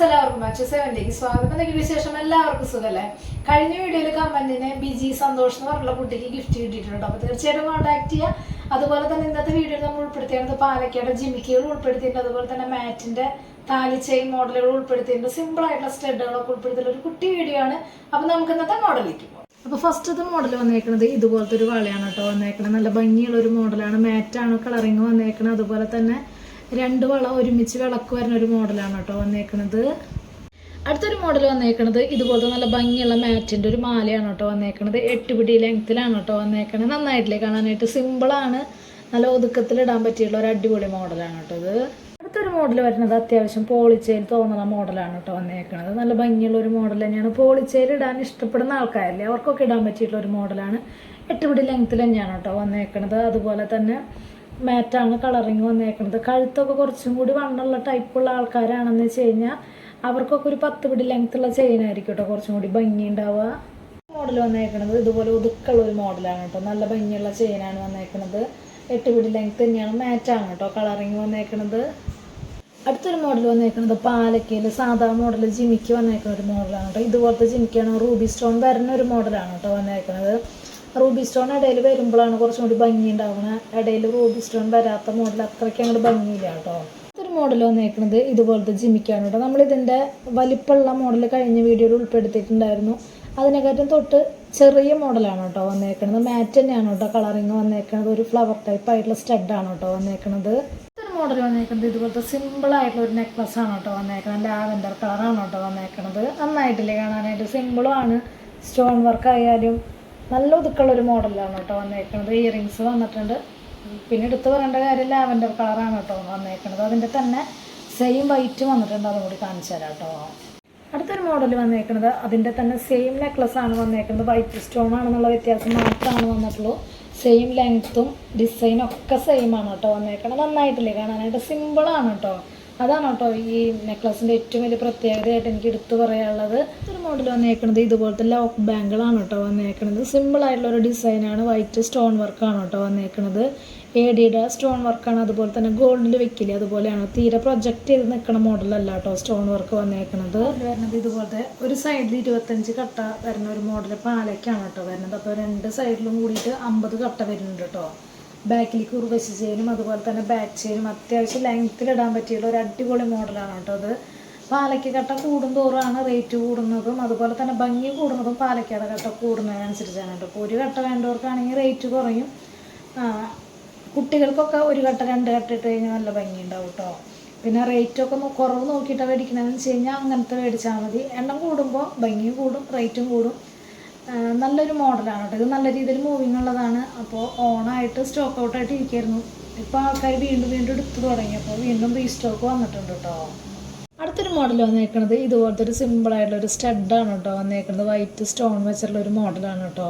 Friends എല്ലാവർക്കും അച്ഛ സെവനിലേക്ക് സ്വാഗതം. എന്നൊക്കെ വിശേഷം? എല്ലാവർക്കും സുഖല്ലേ? കഴിഞ്ഞ വീഡിയോയിൽ കമ്പനിനെ ബിജി സന്തോഷ് എന്ന് പറഞ്ഞുള്ള കുട്ടിക്ക് ഗിഫ്റ്റ് കിട്ടിയിട്ടുണ്ട്. അപ്പോൾ തീർച്ചയായിട്ടും കോൺടാക്ട് ചെയ്യുക അതുപോലെ തന്നെ ഇന്നത്തെ വീഡിയോയിൽ നമ്മൾ ഉൾപ്പെടുത്തിയത് പാലക്കാട് ജിമിക്കുകൾ ഉൾപ്പെടുത്തിയിട്ടുണ്ട്. അതുപോലെ തന്നെ മാറ്റിന്റെ ചെയിൻ മോഡലുകൾ ഉൾപ്പെടുത്തിയിട്ടുണ്ട്. സിമ്പിൾ ആയിട്ടുള്ള സ്റ്റഡുകളൊക്കെ ഉൾപ്പെടുത്തിയിട്ടുള്ള ഒരു കുട്ടി വീഡിയോ ആണ്. അപ്പോൾ നമുക്ക് ഇന്നത്തെ മോഡലിലേക്ക് പോകാം അപ്പോൾ ഫസ്റ്റത്തെ മോഡൽ വന്നേക്കുന്നത് ഇതുപോലത്തെ ഒരു വളയാണ് കേട്ടോ വന്നേക്കുന്നത് നല്ല ഭംഗിയുള്ള ഒരു മോഡലാണ് മാറ്റാണ് കളറിങ് വന്നേക്കുന്നത് അതുപോലെ തന്നെ രണ്ട് വള ഒരുമിച്ച് വിളക്ക് വരുന്ന ഒരു മോഡലാണ് കേട്ടോ വന്നേക്കണത്. അടുത്തൊരു മോഡൽ വന്നേക്കണത് ഇതുപോലത്തെ നല്ല ഭംഗിയുള്ള മാറ്റിന്റെ ഒരു മാലയാണ് കേട്ടോ വന്നേക്കണത്. എട്ട് പിടി ലെങ്ത്തിലാണ് കേട്ടോ വന്നേക്കണത്. നന്നായിട്ടില്ലേ കാണാനായിട്ട്? സിമ്പിളാണ് നല്ല ഒതുക്കത്തിലിടാൻ പറ്റിയുള്ള ഒരു അടിപൊളി മോഡലാണ് കേട്ടോ ഇത്. അടുത്തൊരു മോഡൽ വരുന്നത് അത്യാവശ്യം പോളിച്ചയിൽ തോന്നുന്ന മോഡലാണ് കേട്ടോ വന്നേക്കണത്. നല്ല ഭംഗിയുള്ള ഒരു മോഡൽ തന്നെയാണ്. പോളിച്ചയിൽ ഇടാൻ ഇഷ്ടപ്പെടുന്ന ആൾക്കാരില്ലേ? അവർക്കൊക്കെ ഇടാൻ പറ്റിയിട്ടുള്ള ഒരു മോഡലാണ്. എട്ട് പിടി ലെങ്ത്തിൽ തന്നെയാണ് കേട്ടോ വന്നേക്കണത്. അതുപോലെ തന്നെ മാറ്റാണ് കളറിങ് വന്നേക്കുന്നത് കഴുത്തൊക്കെ കുറച്ചും കൂടി വണ്ണുള്ള ടൈപ്പുള്ള ആൾക്കാരാണെന്ന് വെച്ച് കഴിഞ്ഞാൽ അവർക്കൊക്കെ ഒരു പത്ത് പിടി ലെങ്ത്തുള്ള ചെയിൻ ആയിരിക്കും കേട്ടോ കുറച്ചും കൂടി ഭംഗി ഉണ്ടാവുക മോഡൽ വന്നേക്കുന്നത് ഇതുപോലെ ഒതുക്കുള്ള ഒരു മോഡലാണ് കേട്ടോ നല്ല ഭംഗിയുള്ള ചെയിനാണ് വന്നേക്കുന്നത് എട്ട് പിടി ലെങ്ത് തന്നെയാണ് മാറ്റാണ് കേട്ടോ കളറിങ് വന്നേക്കുന്നത് അടുത്തൊരു മോഡൽ വന്നേക്കുന്നത് പാലക്കയിൽ. സാധാ മോഡൽ ജിമിക്ക് വന്നേക്കുന്ന ഒരു മോഡലാണ് കേട്ടോ ഇതുപോലത്തെ ജിമിക്കാണ് റൂബി സ്റ്റോൺ വരുന്ന ഒരു മോഡലാണ് കേട്ടോ വന്നേക്കുന്നത് റൂബി സ്റ്റോൺ ഇടയിൽ വരുമ്പോഴാണ് കുറച്ചും കൂടി ഭംഗി ഉണ്ടാവുന്നത്. ഇടയിൽ റൂബി സ്റ്റോൺ വരാത്ത മോഡൽ അത്രയ്ക്ക് അങ്ങോട്ട് ഭംഗിയില്ല കേട്ടോ. ഒരു മോഡൽ വന്നേക്കുന്നത് ഇതുപോലത്തെ ജിമിക്കാണ് കേട്ടോ. നമ്മളിതിന്റെ വലിപ്പമുള്ള മോഡൽ കഴിഞ്ഞ വീഡിയോയിൽ ഉൾപ്പെടുത്തിയിട്ടുണ്ടായിരുന്നു. അതിനെക്കാട്ടും തൊട്ട് ചെറിയ മോഡലാണ് കേട്ടോ വന്നേക്കുന്നത് മാറ്റ് തന്നെയാണ് കേട്ടോ കളറിങ് വന്നേക്കുന്നത് ഒരു ഫ്ലവർ ടൈപ്പ് ആയിട്ടുള്ള സ്റ്റഡാണ് കേട്ടോ വന്നേക്കുന്നത് ഒരു മോഡൽ വന്നേക്കുന്നത് ഇതുപോലത്തെ സിമ്പിൾ ആയിട്ടുള്ള ഒരു നെക്ലസ് ആണ് കേട്ടോ വന്നേക്കുന്നത് ലാവൻഡർ കളറാണ് കേട്ടോ വന്നേക്കുന്നത് നന്നായിട്ടില്ലേ കാണാനായിട്ട്? സിമ്പിളും ആണ്. സ്റ്റോൺ വർക്ക് ആയാലും നല്ല ഒതുക്കുള്ള ഒരു മോഡലാണ് കേട്ടോ വന്നേക്കുന്നത് ഇയറിങ്സ് വന്നിട്ടുണ്ട്. പിന്നെ എടുത്തു പറയേണ്ട കാര്യം ലാവൻഡർ കളറാണ് കേട്ടോ വന്നേക്കുന്നത് അതിന്റെ തന്നെ സെയിം വൈറ്റ് വന്നിട്ടുണ്ട്. അതും കൂടി കാണിച്ചു തരാം കേട്ടോ. അടുത്തൊരു മോഡൽ വന്നേക്കുന്നത് അതിന്റെ തന്നെ സെയിം നെക്ലസ് ആണ് വന്നേക്കുന്നത് വൈറ്റ് സ്റ്റോൺ ആണെന്നുള്ള വ്യത്യാസം മാത്രമാണ് വന്നിട്ടുള്ളൂ. സെയിം ലെങ്ത്തും ഡിസൈനും ഒക്കെ സെയിം ആണ് കേട്ടോ വന്നേക്കുന്നത് നന്നായിട്ടില്ലേ? കാണാനായിട്ട് സിമ്പിളാണ് കേട്ടോ. അതാണ് കേട്ടോ ഈ നെക്ലസിന്റെ ഏറ്റവും വലിയ പ്രത്യേകതയായിട്ട് എനിക്ക് എടുത്തു പറയാനുള്ളത്. ഒരു മോഡൽ വന്നേക്കുന്നത് ഇതുപോലത്തെ ലോക്ക് ബാങ്കിളാണ് കേട്ടോ വന്നേക്കുന്നത് സിമ്പിൾ ആയിട്ടുള്ള ഒരു ഡിസൈനാണ് വൈറ്റ് സ്റ്റോൺ വർക്കാണ് കേട്ടോ വന്നേക്കുന്നത് എ ഡിയുടെ സ്റ്റോൺ വർക്കാണ് അതുപോലെ തന്നെ ഗോൾഡിൽ വെക്കില്ല? അതുപോലെയാണ്? തീരെ പ്രൊജക്റ്റ് ചെയ്ത് നിൽക്കുന്ന മോഡലല്ല കേട്ടോ സ്റ്റോൺ വർക്ക് വന്നേക്കുന്നത് വരുന്നത് ഇതുപോലത്തെ ഒരു സൈഡിൽ ഇരുപത്തഞ്ച് കട്ട വരുന്ന ഒരു മോഡൽ പാലക്കാണ് കേട്ടോ വരുന്നത്. അപ്പോൾ രണ്ട് സൈഡിലും കൂടിയിട്ട് അമ്പത് കട്ട വരുന്നുണ്ട് കേട്ടോ. ബാക്കിലേക്ക് ഉർവശി ചെയിനും അതുപോലെ തന്നെ ബാക്ക് ചെയിനും അത്യാവശ്യം ലെങ്ത്തിൽ ഇടാൻ പറ്റിയുള്ള ഒരു അടിപൊളി മോഡലാണ് കേട്ടോ അത്. പാലയ്ക്ക് കട്ട കൂടും തോറാണ് റേറ്റ് കൂടുന്നതും അതുപോലെ തന്നെ ഭംഗി കൂടുന്നതും പാലക്കാട് കട്ട കൂടുന്നതിനനുസരിച്ചാണ് കേട്ടോ. ഒരു കട്ട വേണ്ടവർക്കാണെങ്കിൽ റേറ്റ് കുറയും. കുട്ടികൾക്കൊക്കെ ഒരു കട്ട രണ്ട് കട്ട ഇട്ട് കഴിഞ്ഞാൽ നല്ല ഭംഗി ഉണ്ടാവും കേട്ടോ. പിന്നെ റേറ്റൊക്കെ കുറവ് നോക്കിയിട്ടാണ് മേടിക്കണമെന്ന് വെച്ച് കഴിഞ്ഞാൽ അങ്ങനത്തെ മേടിച്ചാൽ മതി. എണ്ണം കൂടുമ്പോൾ ഭംഗിയും കൂടും റേറ്റും കൂടും. നല്ലൊരു മോഡലാണ് കേട്ടോ ഇത് നല്ല രീതിയിൽ മൂവിങ് ഉള്ളതാണ്. അപ്പോൾ ഓണായിട്ട് സ്റ്റോക്ക് ഔട്ടായിട്ട് ഇരിക്കായിരുന്നു. ഇപ്പോൾ ആൾക്കാർ വീണ്ടും വീണ്ടും എടുത്തു തുടങ്ങി. അപ്പോൾ വീണ്ടും റീസ്റ്റോക്ക് വന്നിട്ടുണ്ട് കേട്ടോ അടുത്തൊരു മോഡൽ വന്നേക്കുന്നത് ഇതുപോലത്തെ ഒരു സിമ്പിൾ ആയിട്ടുള്ള ഒരു സ്റ്റഡാണ് കേട്ടോ വന്നേക്കുന്നത് വൈറ്റ് സ്റ്റോൺ വെച്ചിട്ടുള്ള ഒരു മോഡലാണ് കേട്ടോ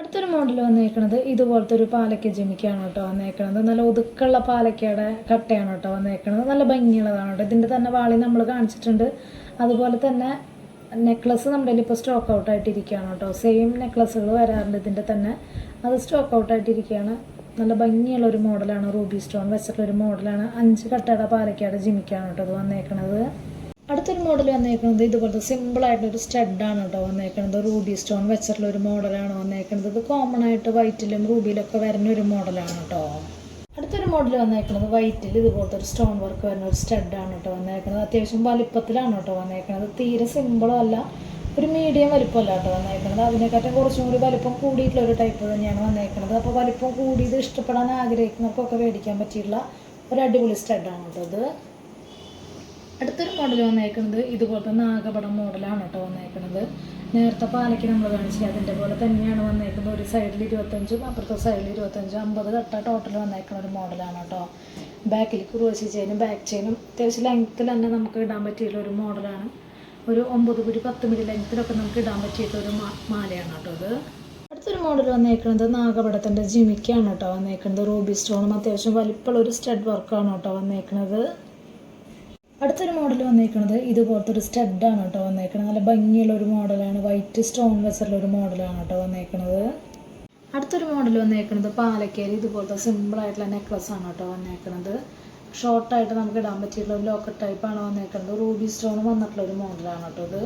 അടുത്തൊരു മോഡൽ വന്നേക്കുന്നത് ഇതുപോലത്തെ ഒരു പാലക്ക ജിമിക്കാണ് കേട്ടോ വന്നേക്കുന്നത് നല്ല ഒതുക്കുള്ള പാലക്കയുടെ കട്ടയാണ് കേട്ടോ വന്നേക്കുന്നത് നല്ല ഭംഗിയുള്ളതാണ് കേട്ടോ ഇതിന്റെ തന്നെ വാളി നമ്മൾ കാണിച്ചിട്ടുണ്ട്. അതുപോലെ തന്നെ നെക്ലസ് നമ്മുടെ കയ്യിൽ ഇപ്പോൾ സ്റ്റോക്ക് ഔട്ട് ആയിട്ടിരിക്കുകയാണ് കേട്ടോ. സെയിം നെക്ലസ്സുകൾ വരാറുണ്ട് ഇതിന്റെ തന്നെ. അത് സ്റ്റോക്ക് ഔട്ട് ആയിട്ടിരിക്കുകയാണ്. നല്ല ഭംഗിയുള്ള ഒരു മോഡലാണ് റൂബി സ്റ്റോൺ വെച്ചിട്ടുള്ള ഒരു മോഡലാണ്. അഞ്ച് കട്ടയുടെ പാലക്കാട് ജിമിക്കാണ് കേട്ടോ അത് വന്നേക്കണത്. അടുത്തൊരു മോഡൽ വന്നേക്കുന്നത് ഇതുപോലത്തെ ഒരു സ്റ്റഡാണ് കേട്ടോ വന്നേക്കുന്നത് റൂബി സ്റ്റോൺ വെച്ചിട്ടുള്ള ഒരു മോഡലാണ് വന്നേക്കുന്നത് ഇത് കോമൺ ആയിട്ട് വൈറ്റിലും റൂബിയിലൊക്കെ വരുന്ന ഒരു മോഡലാണ് കേട്ടോ. അടുത്തൊരു മോഡൽ വന്നേക്കുന്നത് വൈറ്റിൽ ഇതുപോലത്തെ ഒരു സ്റ്റോൺ വർക്ക് വരുന്ന ഒരു സ്റ്റഡാണ് കേട്ടോ വന്നേക്കുന്നത് അത്യാവശ്യം വലിപ്പത്തിലാണ് കേട്ടോ വന്നേക്കുന്നത് തീരെ സിമ്പിളും അല്ല. ഒരു മീഡിയം വലിപ്പമല്ല കേട്ടോ വന്നേക്കുന്നത് അതിനെക്കാട്ടും കുറച്ചും കൂടി വലിപ്പം കൂടിയിട്ടുള്ള ഒരു ടൈപ്പ് തന്നെയാണ് വന്നേക്കുന്നത് അപ്പോൾ വലിപ്പം കൂടിയത് ഇഷ്ടപ്പെടാൻ ആഗ്രഹിക്കുന്നവർക്കൊക്കെ മേടിക്കാൻ പറ്റിയിട്ടുള്ള ഒരു അടിപൊളി സ്റ്റഡാണ് കേട്ടോ ഇത് അടുത്തൊരു മോഡൽ വന്നേക്കുന്നത് ഇതുപോലത്തെ നാഗപടം മോഡലാണ് കേട്ടോ വന്നേക്കുന്നത് നേരത്തെ പാലയ്ക്ക് നമ്മൾ കാണിച്ചില്ല അതിന്റെ പോലെ തന്നെയാണ് വന്നേക്കുന്നത്. ഒരു സൈഡിൽ ഇരുപത്തഞ്ചും അപ്പുറത്തെ സൈഡിൽ ഇരുപത്തഞ്ചും അമ്പത് കട്ട ടോട്ടൽ വന്നേക്കുന്ന ഒരു മോഡലാണ് കേട്ടോ ബാക്കിൽ കുറുവശി ചെയിനും ബാക്ക് ചെയിനും അത്യാവശ്യം ലെങ്ത്തിൽ തന്നെ നമുക്ക് ഇടാൻ പറ്റിയിട്ടുള്ള ഒരു മോഡലാണ് ഒരു ഒമ്പത് കുരി പത്ത് മിടി ലെങ്ത്തിലൊക്കെ നമുക്ക് ഇടാൻ പറ്റിയിട്ടുള്ള ഒരു മാലയാണ് കേട്ടോ അത് അടുത്തൊരു മോഡൽ വന്നേക്കുന്നത് നാഗപടത്തിന്റെ ജിമിക്കാണ് കേട്ടോ വന്നേക്കുന്നത്. റൂബി സ്റ്റോണും അത്യാവശ്യം വലിപ്പമുള്ള ഒരു സ്റ്റഡ് വർക്കാണ് കേട്ടോ വന്നേക്കുന്നത്. അടുത്തൊരു മോഡൽ വന്നേക്കുന്നത് ഇതുപോലത്തെ ഒരു സ്റ്റഡാണ് കേട്ടോ വന്നേക്കുന്നത് നല്ല ഭംഗിയുള്ള ഒരു മോഡലാണ് വൈറ്റ് സ്റ്റോൺ വെച്ചുള്ള ഒരു മോഡലാണ് കേട്ടോ വന്നേക്കുന്നത് അടുത്തൊരു മോഡൽ വന്നേക്കുന്നത് പാലക്കേരി ഇതുപോലത്തെ സിമ്പിൾ ആയിട്ടുള്ള നെക്ലസ് ആണ് കേട്ടോ വന്നേക്കുന്നത് ഷോർട്ടായിട്ട് നമുക്ക് ഇടാൻ പറ്റിയിട്ടുള്ള ഒരു ലോക്കറ്റ് ടൈപ്പാണ് വന്നേക്കുന്നത് റൂബി സ്റ്റോൺ വന്നിട്ടുള്ള ഒരു മോഡലാണ് കേട്ടോ ഇത്.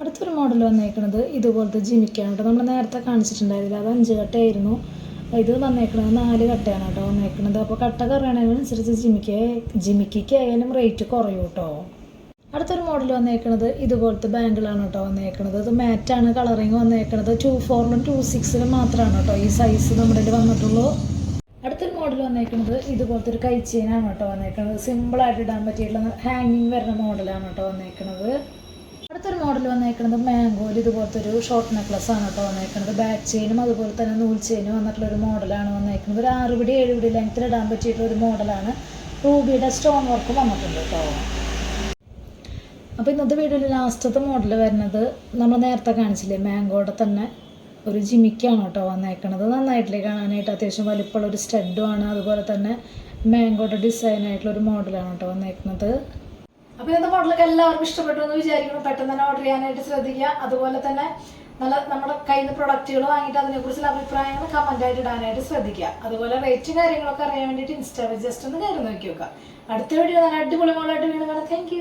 അടുത്തൊരു മോഡൽ വന്നേക്കുന്നത് ഇതുപോലത്തെ ജിമിക്കാണ് കേട്ടോ. നമ്മൾ നേരത്തെ കാണിച്ചിട്ടുണ്ടായിരുന്നില്ല. അത് അഞ്ച് കട്ടയായിരുന്നു ഇത് വന്നേക്കണത് നാല് കട്ടയാണ് കേട്ടോ വന്നേക്കണത്. അപ്പോൾ കട്ട കുറയണതിനനുസരിച്ച് ജിമിക്ക് ജിമിക്കിക്ക് ആയാലും റേറ്റ് കുറയും കേട്ടോ. അടുത്തൊരു മോഡൽ വന്നേക്കണത് ഇതുപോലത്തെ ബാങ്കിളാണ് കേട്ടോ വന്നേക്കണത്. ഇത് മാറ്റാണ് കളറിങ് വന്നേക്കണത്. ടു ഫോറിലും ടു സിക്സിലും മാത്രമാണ് കേട്ടോ ഈ സൈസ് നമ്മുടെ വന്നിട്ടുള്ളൂ. അടുത്തൊരു മോഡൽ വന്നേക്കുന്നത് ഇതുപോലത്തെ ഒരു കൈച്ചെയിനാണ് കേട്ടോ വന്നേക്കുന്നത് സിമ്പിളായിട്ട് ഇടാൻ പറ്റിയിട്ടുള്ള ഹാങ്ങിങ് വരുന്ന മോഡലാണ് കേട്ടോ വന്നേക്കുന്നത് അടുത്തൊരു മോഡൽ വന്നേക്കുന്നത് മാംഗോയിൽ ഇതുപോലത്തെ ഒരു ഷോർട്ട് നെക്ലസ് ആണ് കേട്ടോ വന്നേക്കുന്നത് ബാക്ക് ചെയിനും അതുപോലെ തന്നെ നൂൽ ചെയിനും വന്നിട്ടുള്ള ഒരു മോഡലാണ് വന്നേക്കുന്നത് ഒരു ആറ് പിടി ഏഴ് പിടി ലെങ്ത്തിൽ ഇടാൻ പറ്റിയിട്ടുള്ള ഒരു മോഡലാണ് റൂബിയുടെ സ്റ്റോൺ വർക്ക് വന്നിട്ടുണ്ട് കേട്ടോ. അപ്പോൾ ഇന്നത്തെ വീഡിയോയിൽ ലാസ്റ്റത്തെ മോഡൽ വരുന്നത് നമ്മൾ നേരത്തെ കാണിച്ചില്ലേ? മാംഗോയുടെ തന്നെ ഒരു ജിമിക്കാണ് കേട്ടോ വന്നേക്കുന്നത് നന്നായിട്ടില്ലേ കാണാനായിട്ട്? അത്യാവശ്യം വലിപ്പമുള്ള ഒരു സ്റ്റഡും ആണ്. അതുപോലെ തന്നെ മാംഗോയുടെ ഡിസൈനായിട്ടുള്ള ഒരു മോഡലാണ് കേട്ടോ വന്നേക്കുന്നത് അപ്പോൾ ഇന്നത്തെ മോഡലൊക്കെ എല്ലാവർക്കും ഇഷ്ടപ്പെട്ടു എന്ന് വിചാരിക്കണം പെട്ടെന്ന് തന്നെ ഓർഡർ ചെയ്യാനായിട്ട് ശ്രദ്ധിക്കുക. അതുപോലെ തന്നെ നല്ല നമ്മുടെ കയ്യിൽ നിന്ന് പ്രൊഡക്റ്റുകൾ വാങ്ങിയിട്ട് അതിനെക്കുറിച്ചുള്ള അഭിപ്രായങ്ങൾ ആയിട്ട് ഇടാനായിട്ട് ശ്രദ്ധിക്കുക. അതുപോലെ റേറ്റും കാര്യങ്ങളൊക്കെ അറിയാൻ വേണ്ടിയിട്ട് ഇൻസ്റ്റാ ജസ്റ്റ് ഒന്ന് കയറി നോക്കി നോക്കുക. അടുത്ത വീഡിയോ നല്ല അടിപൊളി മോളായിട്ട് വീണ്ടും കാണാം. താങ്ക്